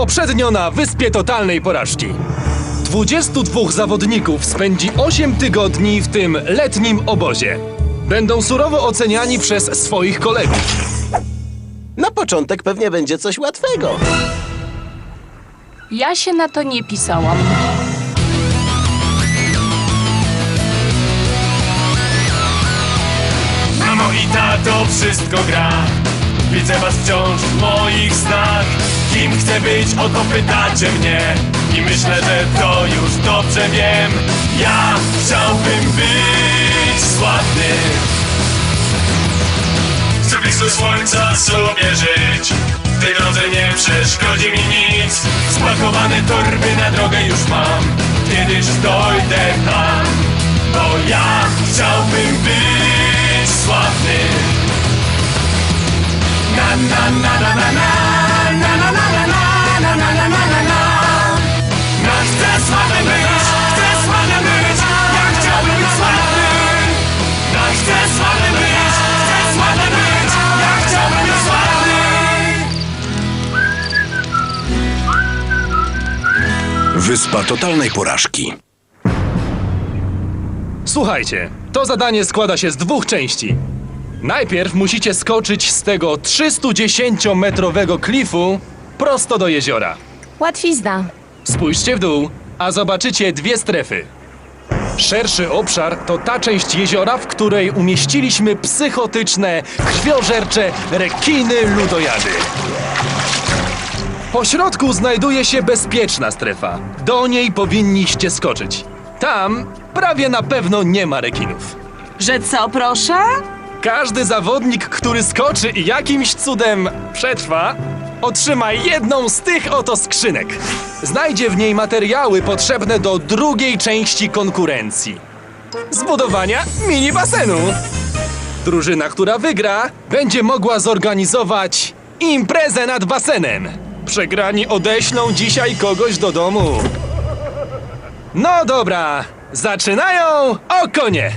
Poprzednio na Wyspie Totalnej Porażki. 22 zawodników spędzi 8 tygodni w tym letnim obozie. Będą surowo oceniani przez swoich kolegów. Na początek pewnie będzie coś łatwego. Ja się na to nie pisałam. Mamo i tato, wszystko gra Widzę was wciąż w moich snach Kim chcę być, o to pytacie mnie. I myślę, że to już dobrze wiem. Ja chciałbym być sławny. Chcę blisko słońca sobie żyć. W tej drodze nie przeszkodzi mi nic. Spakowane torby na drogę już mam. Kiedyś dojdę tam Bo ja chciałbym być sławny. Na na na na na na Wyspa totalnej porażki. Słuchajcie, to zadanie składa się z dwóch części. Najpierw musicie skoczyć z tego 310-metrowego klifu prosto do jeziora. Łatwizna. Spójrzcie w dół, a zobaczycie dwie strefy. Szerszy obszar to ta część jeziora, w której umieściliśmy psychotyczne, krwiożercze rekiny ludojady. Po środku znajduje się bezpieczna strefa. Do niej powinniście skoczyć. Tam prawie na pewno nie ma rekinów. Że co, proszę? Każdy zawodnik, który skoczy i jakimś cudem przetrwa, otrzyma jedną z tych oto skrzynek. Znajdzie w niej materiały potrzebne do drugiej części konkurencji. Zbudowania mini basenu. Drużyna, która wygra, będzie mogła zorganizować imprezę nad basenem. Przegrani odeślą dzisiaj kogoś do domu. No dobra, zaczynają o konie.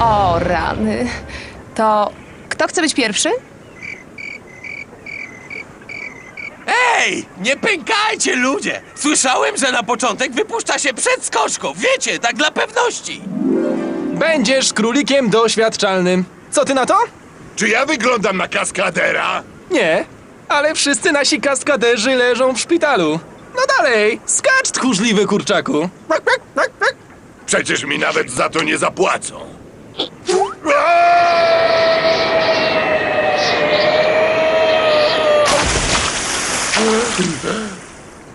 O rany. To kto chce być pierwszy? Ej, nie pękajcie ludzie! Słyszałem, że na początek wypuszcza się przed skoczką, wiecie, tak dla pewności. Będziesz królikiem doświadczalnym. Co ty na to? Czy ja wyglądam na kaskadera? Nie, ale wszyscy nasi kaskaderzy leżą w szpitalu. No dalej, skacz tchórzliwy kurczaku. Przecież mi nawet za to nie zapłacą.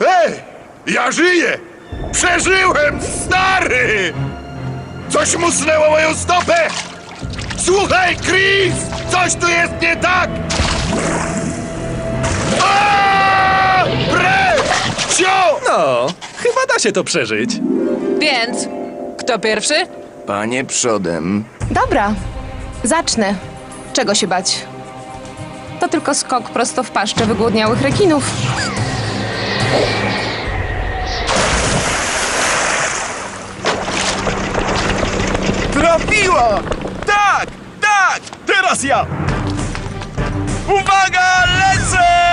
Ej! Ja żyję! Przeżyłem, stary! Coś musnęło moją stopę! Słuchaj, Chris! Coś tu jest nie tak! Aaaa! Precz! Cio! No, chyba da się to przeżyć. Więc, kto pierwszy? Panie przodem. Dobra, zacznę. Czego się bać? To tylko skok prosto w paszczę wygłodniałych rekinów. Trafiła! Tak, tak! Teraz ja! Uwaga, lecę!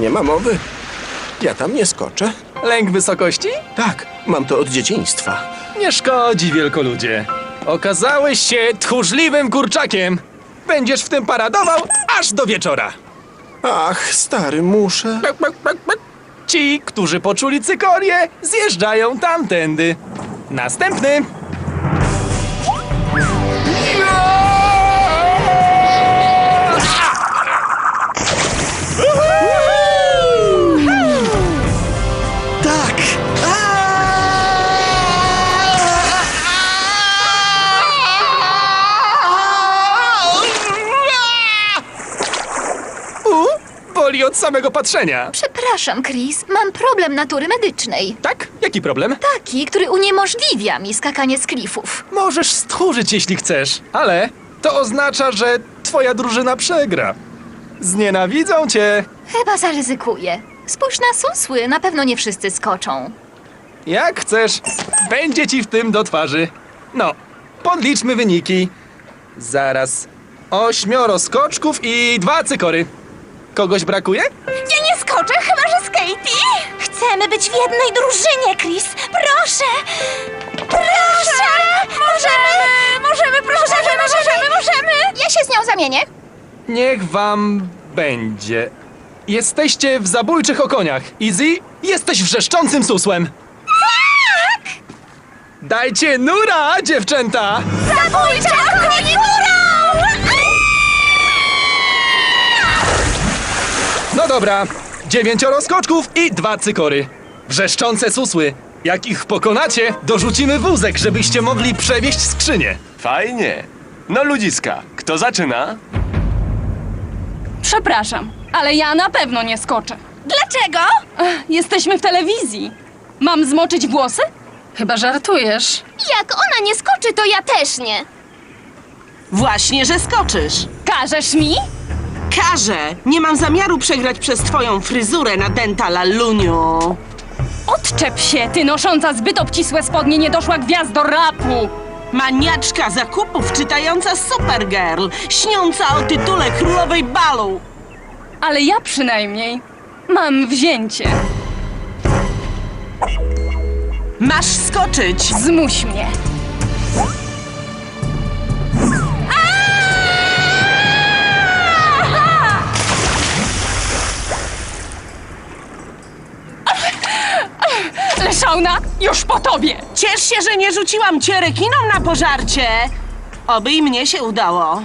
Nie ma mowy. Ja tam nie skoczę. Lęk wysokości? Tak, mam to od dzieciństwa. Nie szkodzi, wielkoludzie. Okazałeś się tchórzliwym kurczakiem. Będziesz w tym paradował aż do wieczora. Ach, stary, muszę. Ci, którzy poczuli cykorię, zjeżdżają tamtędy. Następny. Boli od samego patrzenia. Przepraszam, Chris, mam problem natury medycznej. Tak? Jaki problem? Taki, który uniemożliwia mi skakanie z klifów. Możesz stchórzyć, jeśli chcesz, ale to oznacza, że twoja drużyna przegra. Znienawidzą cię. Chyba zaryzykuję. Spójrz na susły, na pewno nie wszyscy skoczą. Jak chcesz, będzie ci w tym do twarzy. No, podliczmy wyniki. Zaraz. Ośmioro skoczków i dwa cykory. Kogoś brakuje? Ja nie skoczę, chyba że z Katie. Chcemy być w jednej drużynie, Chris. Proszę! Proszę! Możemy! Możemy, proszę! Możemy, możemy, możemy! Ja się z nią zamienię. Niech wam będzie. Jesteście w zabójczych okoniach. Easy, jesteś wrzeszczącym susłem. Tak! Dajcie nura, dziewczęta! Zabójcza dobra, dziewięcioro skoczków i dwa cykory. Wrzeszczące susły. Jak ich pokonacie, dorzucimy wózek, żebyście mogli przewieźć skrzynię. Fajnie. No ludziska, kto zaczyna? Przepraszam, ale ja na pewno nie skoczę. Dlaczego? Ech, Jesteśmy w telewizji. Mam zmoczyć włosy? Chyba żartujesz. Jak ona nie skoczy, to ja też nie. Właśnie, że skoczysz. Każesz mi? Każę. Nie mam zamiaru przegrać przez twoją fryzurę na dentala Luniu. Odczep się, ty nosząca zbyt obcisłe spodnie niedoszła gwiazdo rapu. Maniaczka zakupów czytająca Supergirl, śniąca o tytule królowej balu. Ale ja przynajmniej mam wzięcie. Masz skoczyć. Zmuś mnie. Leszauna, już po tobie! Ciesz się, że nie rzuciłam cię rekinom na pożarcie. Oby i mnie się udało.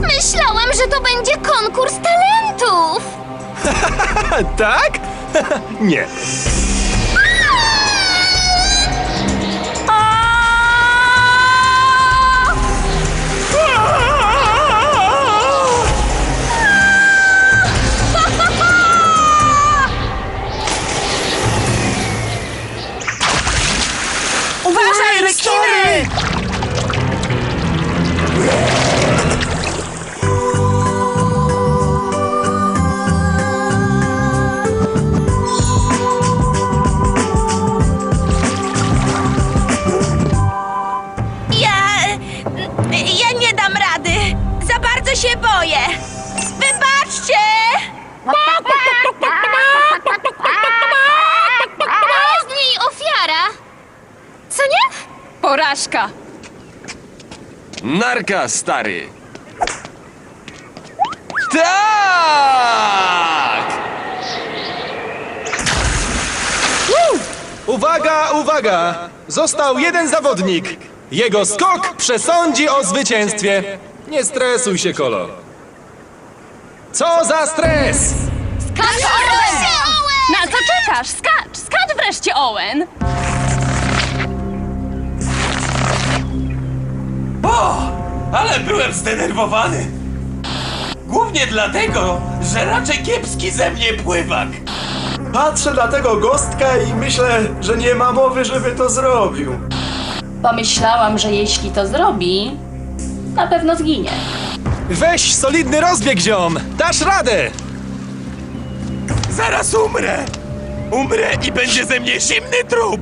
Myślałam, że to będzie konkurs talentów. tak? Nie. Narka, stary. Tak! Uwaga, uwaga! Został jeden zawodnik. Jego skok przesądzi o zwycięstwie. Nie stresuj się, Kolo. Co za stres! Na co czekasz? Skacz! Skacz wreszcie, Owen! O, ale byłem zdenerwowany. Głównie dlatego, że raczej kiepski ze mnie pływak. Patrzę na tego gostka i myślę, że nie ma mowy, żeby to zrobił. Pomyślałam, że jeśli to zrobi, na pewno zginie. Weź solidny rozbieg, ziom! Dasz radę! Zaraz umrę. Umrę i będzie ze mnie zimny trup.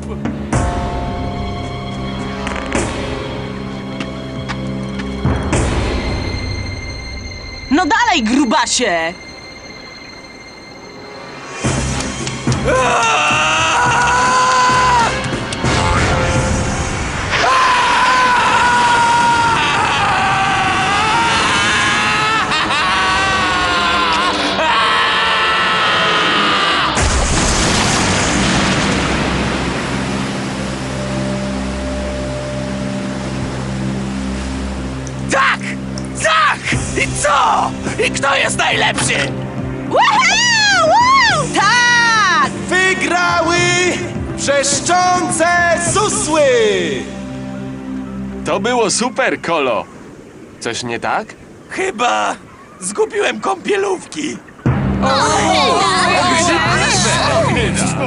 No dalej, grubasie! Tak! Kto jest najlepszy? Tak! Wygrały wrzeszczące susły! To było super, Kolo. Coś nie tak? Chyba zgubiłem kąpielówki.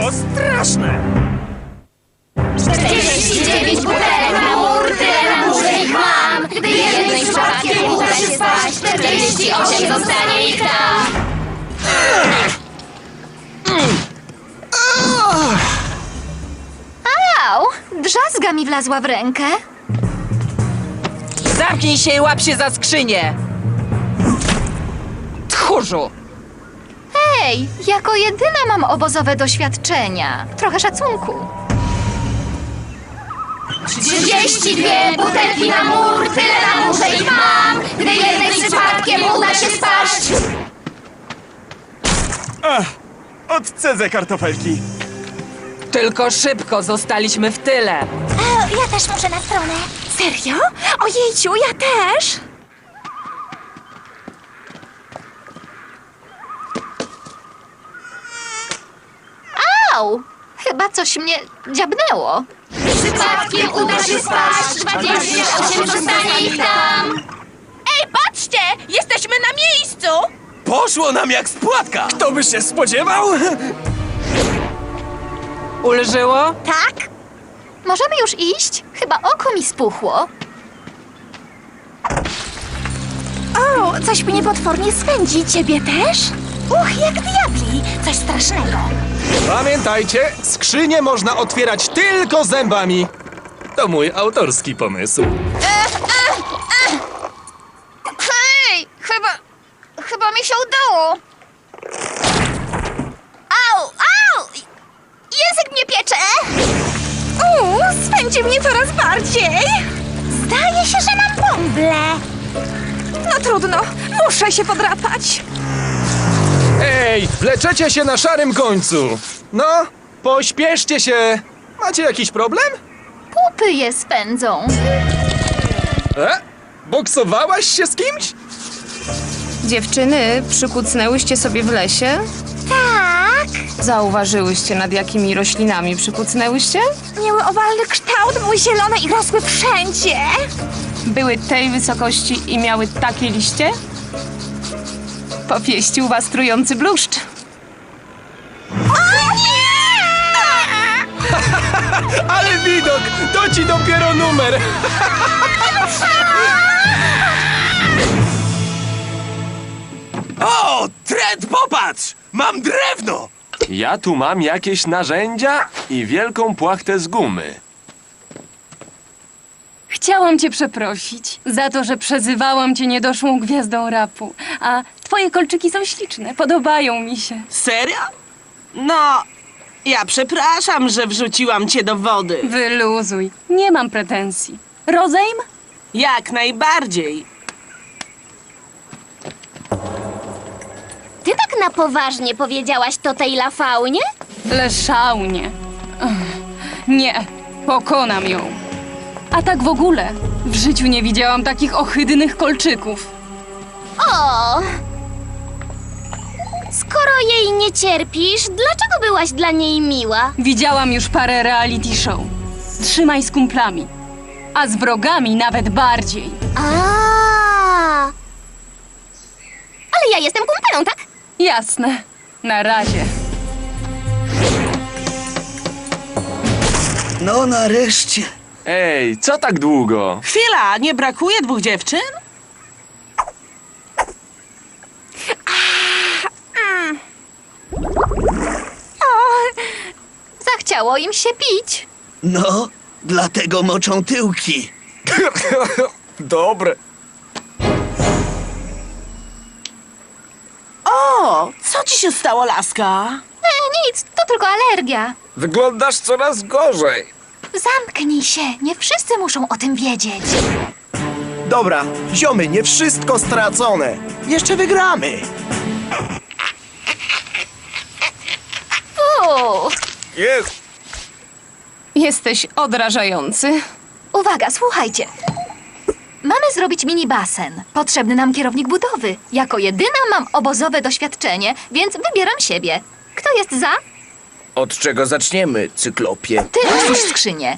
O, straszne! 49 butelek przypadkiem uda się spaść, 48 zostanie ich tam. Au! Drzazga mi wlazła w rękę. Zamknij się i łap się za skrzynię! Tchórzu! Hej, jako jedyna mam obozowe doświadczenia. Trochę szacunku. 32 butelki na mur, tyle na murze ich mam. Gdy jednej przypadkiem uda się spaść. Odcedzę kartofelki. Tylko szybko zostaliśmy w tyle. E, ja też muszę na stronę. Serio? Ojejciu, ja też. Au! Chyba coś mnie dziabnęło. Przypadkiem uda się spaść, 28 zostanie ich tam. Ej, patrzcie! Jesteśmy na miejscu! Poszło nam jak z płatka! Kto by się spodziewał? Ulżyło? Tak? Możemy już iść? Chyba oko mi spuchło. O, coś mnie potwornie swędzi. Ciebie też? Uch, jak diabli. Coś strasznego. Pamiętajcie, skrzynię można otwierać tylko zębami. To mój autorski pomysł. Hej, chyba... Chyba mi się udało. Au, au! Język mnie piecze! Uuu, swędzi mnie coraz bardziej. Zdaje się, że mam bąble. No trudno, muszę się podrapać. Ej, wleczecie się na szarym końcu. No, pośpieszcie się. Macie jakiś problem? Pupy je spędzą. E? Boksowałaś się z kimś? Dziewczyny, przykucnęłyście sobie w lesie? Tak. Zauważyłyście, nad jakimi roślinami przykucnęłyście? Miały owalny kształt, były zielone i rosły wszędzie. Były tej wysokości i miały takie liście? Popieścił was trujący bluszcz. O nie! Ale widok! To ci dopiero numer! O, Trent, popatrz! Mam drewno! Ja tu mam jakieś narzędzia i wielką płachtę z gumy. Chciałam cię przeprosić za to, że przezywałam cię niedoszłą gwiazdą rapu. A twoje kolczyki są śliczne, podobają mi się. Serio? No, ja przepraszam, że wrzuciłam cię do wody. Wyluzuj, nie mam pretensji. Rozejm? Jak najbardziej. Ty tak na poważnie powiedziałaś to tej lafaunie? Leszaunie. Nie, pokonam ją. A tak w ogóle, w życiu nie widziałam takich ohydnych kolczyków. O! Skoro jej nie cierpisz, dlaczego byłaś dla niej miła? Widziałam już parę reality show. Trzymaj z kumplami. A z wrogami nawet bardziej. A! Ale ja jestem kumpelą, tak? Jasne. Na razie. No nareszcie. Ej, co tak długo? Chwila, nie brakuje dwóch dziewczyn? Zachciało im się pić. No, dlatego moczą tyłki. Dobre. O, co ci się stało, laska? E, nic, to tylko alergia. Wyglądasz coraz gorzej. Zamknij się, nie wszyscy muszą o tym wiedzieć. Dobra, ziomy, nie wszystko stracone. Jeszcze wygramy. Uuu. Jesteś odrażający. Uwaga, słuchajcie. Mamy zrobić mini basen. Potrzebny nam kierownik budowy. Jako jedyna mam obozowe doświadczenie, więc wybieram siebie. Kto jest za? Od czego zaczniemy, cyklopie? Ty otwórz skrzynię.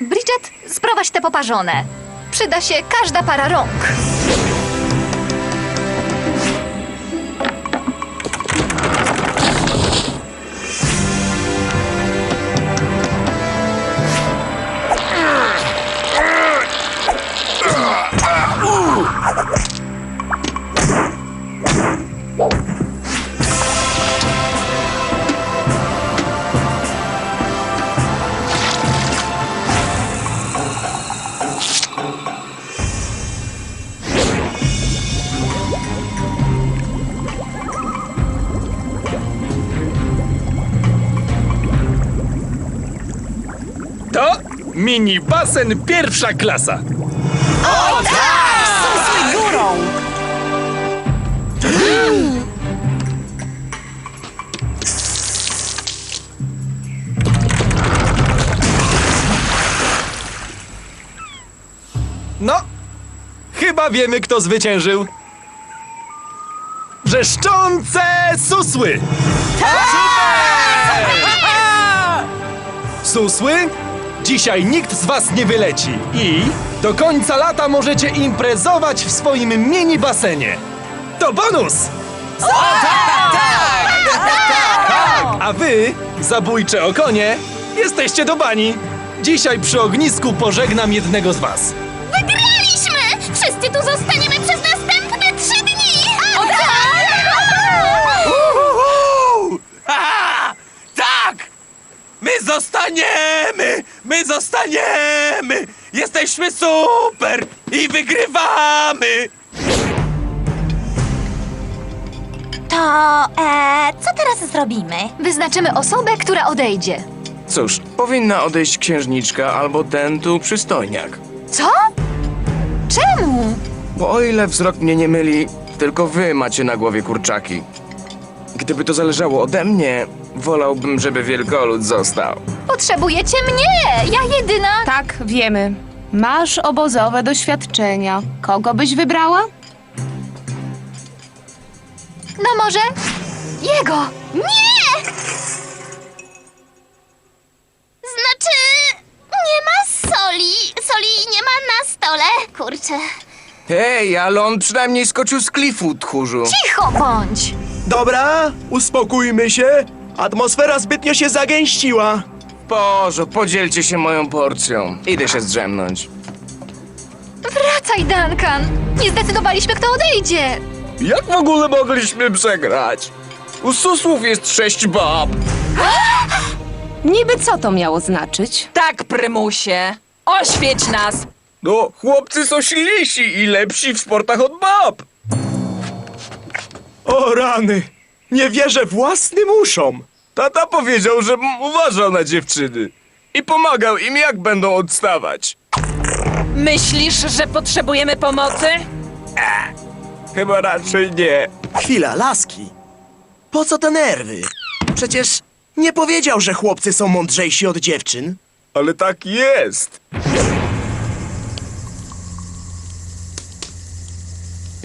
Bridget, sprowadź te poparzone. Przyda się każda para rąk. Mini basen pierwsza klasa. Susły górą! No, chyba wiemy, kto zwyciężył. Wrzeszczące susły! Super! Susły? Dzisiaj nikt z was nie wyleci i do końca lata możecie imprezować w swoim mini basenie. To bonus! Tak, a wy, zabójcze okonie, jesteście do bani. Dzisiaj przy ognisku pożegnam jednego z was. Wygraliśmy! Wszyscy tu zostaniemy My zostaniemy! Jesteśmy super! I wygrywamy! To, e, co teraz zrobimy? Wyznaczymy osobę, która odejdzie. Cóż, powinna odejść księżniczka albo ten tu przystojniak. Co? Czemu? Bo o ile wzrok mnie nie myli, tylko wy macie na głowie kurczaki. Gdyby to zależało ode mnie, wolałbym, żeby wielkolud został. Potrzebujecie mnie! Ja jedyna. Tak, wiemy. Masz obozowe doświadczenia. Kogo byś wybrała? No może jego. Nie! Znaczy, nie ma soli. Soli nie ma na stole. Kurczę. Hej, ale on przynajmniej skoczył z klifu, tchórzu. Cicho bądź. Dobra, uspokójmy się. Atmosfera zbytnio się zagęściła. Boże, podzielcie się moją porcją. Idę się zdrzemnąć. Wracaj, Duncan. Nie zdecydowaliśmy, kto odejdzie. Jak w ogóle mogliśmy przegrać? U susłów jest sześć bab. Niby co to miało znaczyć? Tak, prymusie. Oświeć nas. No, chłopcy są silniejsi i lepsi w sportach od bab. O rany! Nie wierzę własnym uszom. Tata powiedział, że uważał na dziewczyny. I pomagał im, jak będą odstawać. Myślisz, że potrzebujemy pomocy? Chyba raczej nie. Chwila, laski. Po co te nerwy? Przecież nie powiedział, że chłopcy są mądrzejsi od dziewczyn. Ale tak jest.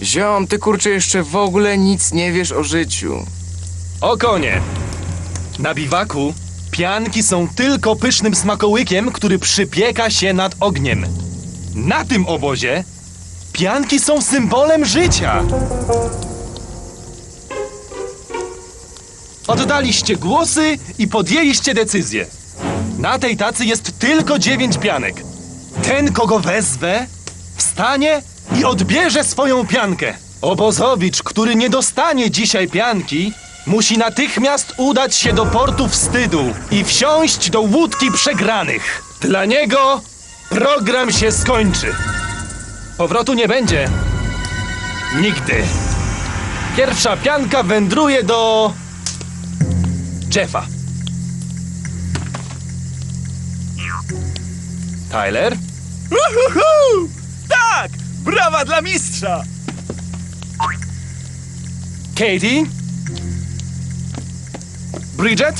Ziom, ty kurczę jeszcze w ogóle nic nie wiesz o życiu. O konie! Na biwaku pianki są tylko pysznym smakołykiem, który przypieka się nad ogniem. Na tym obozie pianki są symbolem życia. Oddaliście głosy i podjęliście decyzję. Na tej tacy jest tylko dziewięć pianek. Ten, kogo wezwę, wstanie i odbierze swoją piankę. Obozowicz, który nie dostanie dzisiaj pianki, musi natychmiast udać się do portu wstydu i wsiąść do łódki przegranych. Dla niego program się skończy. Powrotu nie będzie. Nigdy. Pierwsza pianka wędruje do. Jeffa. Tyler? Brawa dla mistrza! Katie? Bridget?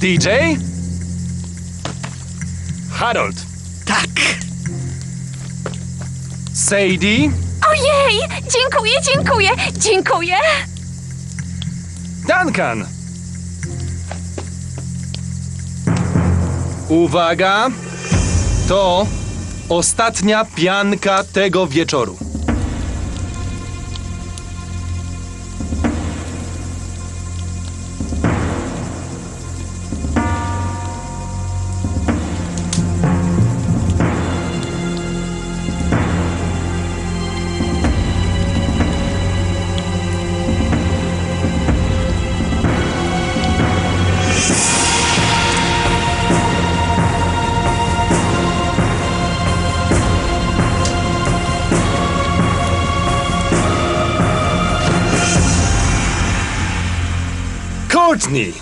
DJ? Harold? Tak. Sadie? Ojej! Dziękuję, dziękuję, dziękuję. Duncan? Uwaga! To ostatnia pianka tego wieczoru. Courtney!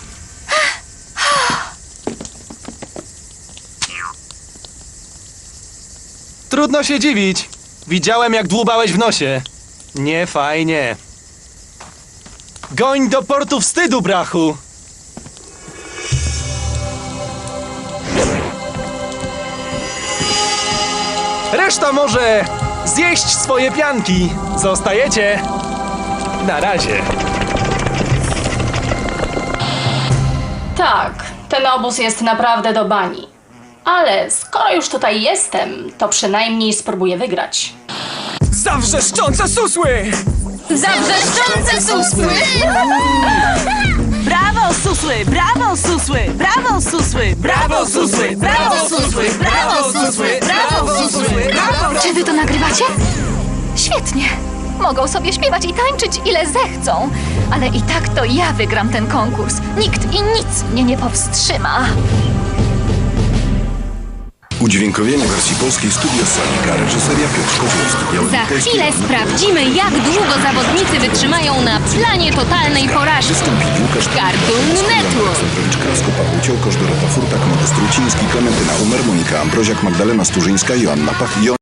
Trudno się dziwić. Widziałem, jak dłubałeś w nosie. Nie fajnie. Goń do portu wstydu, brachu! Reszta może zjeść swoje pianki. Zostajecie. Na razie. Tak, ten obóz jest naprawdę do bani. Ale skoro już tutaj jestem, to przynajmniej spróbuję wygrać. Zawrzeszczące susły! Zawrzeszczące susły! Brawo, susły! Brawo, susły! Brawo, susły! Brawo, susły! Brawo, susły! Brawo, susły! Brawo, susły! Brawo, Czy wy to nagrywacie? Świetnie. Mogą sobie śpiewać i tańczyć ile zechcą, ale i tak to ja wygram ten konkurs. Nikt i nic mnie nie powstrzyma. Udźwiękowienie wersji polskiej Studio Sonika, reżyseria Piotr Kozłowski. Dialogi Za chwilę sprawdzimy, jak długo zawodnicy wytrzymają na planie totalnej porażki. Wystąpili Łukasz Cartoon Network. Aleksandrowicz Krasko, Paweł Dorota Furtak, Modest Ruciński, Klementyna Umer, Monika Ambroziak, Magdalena Sturzyńska, Joanna Pach, Joanna